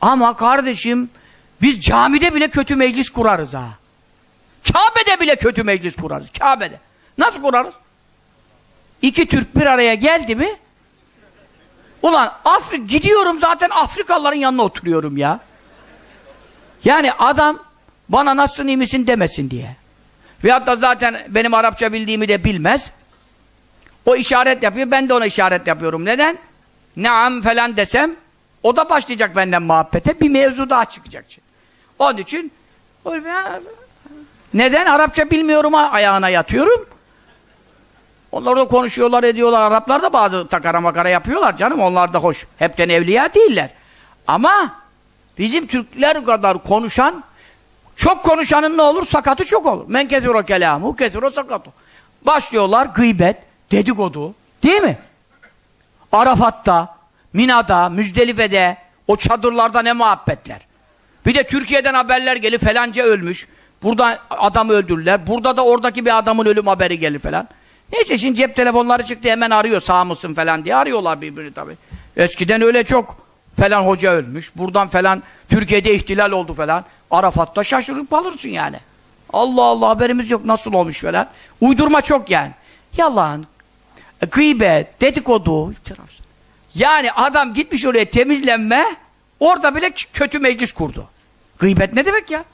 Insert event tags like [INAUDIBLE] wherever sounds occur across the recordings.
Ama kardeşim biz camide bile kötü meclis kurarız ha. Kabe'de bile kötü meclis kurarız. Kabe'de. Nasıl kurarız? İki Türk bir araya geldi mi? Ulan Afrik gidiyorum zaten Afrikalıların yanına oturuyorum ya. Yani adam bana nasılsın iyi misin demesin diye. Veyahut da zaten benim Arapça bildiğimi de bilmez. O işaret yapıyor, ben de ona işaret yapıyorum. Neden? Naam falan desem, o da başlayacak benden muhabbete, bir mevzu daha çıkacak. Onun için, neden? Arapça bilmiyorum ayağına yatıyorum. Onlar da konuşuyorlar, ediyorlar. Araplar da bazı takara makara yapıyorlar canım, onlar da hoş. Hepten evliya değiller. Ama bizim Türkler kadar konuşan, çok konuşanın ne olur? Sakatı çok olur. Men kesiro kelamu, kesiro sakatu. Başlıyorlar gıybet, dedikodu. Değil mi? Arafat'ta, Mina'da, Müzdelife'de, o çadırlarda ne muhabbetler. Bir de Türkiye'den haberler gelir, falanca ölmüş. Burada adamı öldürdüler. Burada da oradaki bir adamın ölüm haberi gelir falan. Neyse şimdi cep telefonları çıktı hemen arıyor sağ mısın falan diye arıyorlar birbirini tabii. Eskiden öyle çok falan hoca ölmüş. Buradan falan Türkiye'de ihtilal oldu falan. Arafat'ta şaşırıp kalırsın yani. Allah Allah haberimiz yok nasıl olmuş falan. Uydurma çok yani. Yalan, gıybet, dedikodu, iftiraç. Yani adam gitmiş oraya temizlenme, orada bile kötü meclis kurdu. Gıybet ne demek ya?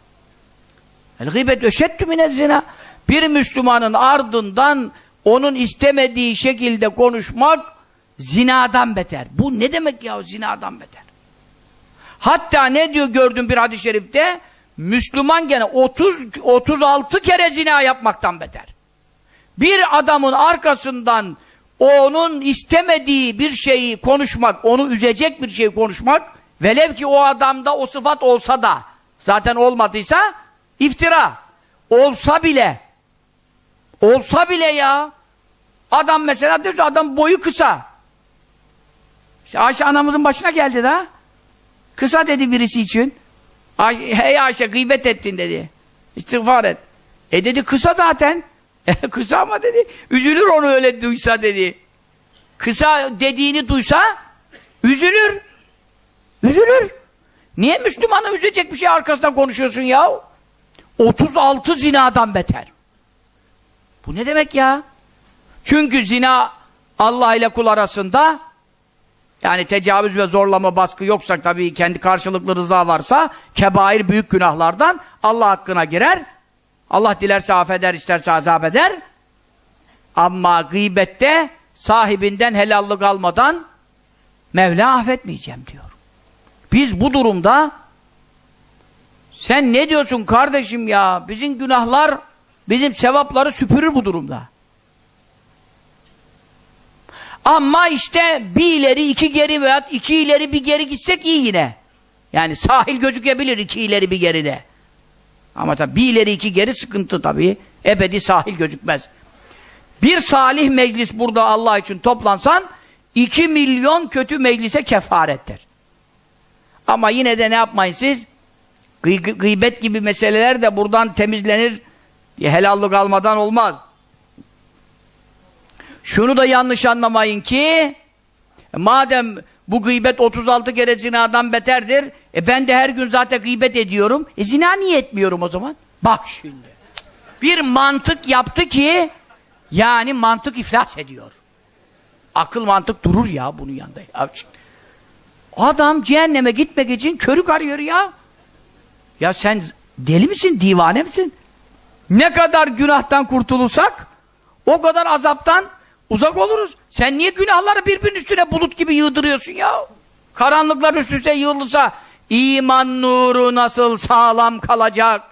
El gıybet öşeddü minezzina. Bir Müslümanın ardından onun istemediği şekilde konuşmak zinadan beter. Bu ne demek ya zinadan beter? Hatta ne diyor gördüm bir hadis-i şerifte? Müslüman gene 30 36 kere zina yapmaktan beter. Bir adamın arkasından onun istemediği bir şeyi konuşmak, onu üzecek bir şeyi konuşmak, velev ki o adamda o sıfat olsa da, zaten olmadıysa, iftira. Olsa bile, olsa bile ya, adam mesela diyor adam boyu kısa. İşte Ayşe anamızın başına geldi da, kısa dedi birisi için. Ay, hey Ayşe gıybet ettin dedi. İstiğfar et. E dedi kısa zaten. [LAUGHS] Kısa ama dedi. Üzülür onu öyle duysa dedi. Kısa dediğini duysa üzülür. Üzülür. Niye Müslümanı üzecek bir şey arkasından konuşuyorsun ya? 36 zinadan beter. Bu ne demek ya? Çünkü zina Allah ile kul arasında yani tecavüz ve zorlama baskı yoksa tabii kendi karşılıklı rıza varsa kebair büyük günahlardan Allah hakkına girer. Allah dilerse affeder, isterse azap eder. Ama gıybette sahibinden helallik almadan Mevla affetmeyeceğim diyor. Biz bu durumda sen ne diyorsun kardeşim ya? Bizim günahlar bizim sevapları süpürür bu durumda. Ama işte bir ileri iki geri veya iki ileri bir geri gitsek iyi yine. Yani sahil gözükebilir iki ileri bir geride. Ama tabi bir ileri iki geri sıkıntı tabi. Ebedi sahil gözükmez. Bir salih meclis burada Allah için toplansan iki milyon kötü meclise kefarettir. Ama yine de ne yapmayın siz? Gıy gıybet gibi meseleler de buradan temizlenir. Helallik almadan olmaz. Şunu da yanlış anlamayın ki madem bu gıybet 36 kere zinadan beterdir e ben de her gün zaten gıybet ediyorum. E zina niye etmiyorum o zaman? Bak şimdi. Bir mantık yaptı ki yani mantık iflas ediyor. Akıl mantık durur ya bunun yanında. Adam cehenneme gitmek için körük arıyor ya. Ya sen deli misin, divane misin? Ne kadar günahtan kurtulursak o kadar azaptan uzak oluruz. Sen niye günahları birbirinin üstüne bulut gibi yığdırıyorsun ya? Karanlıklar üst üste yığılırsa iman nuru nasıl sağlam kalacak?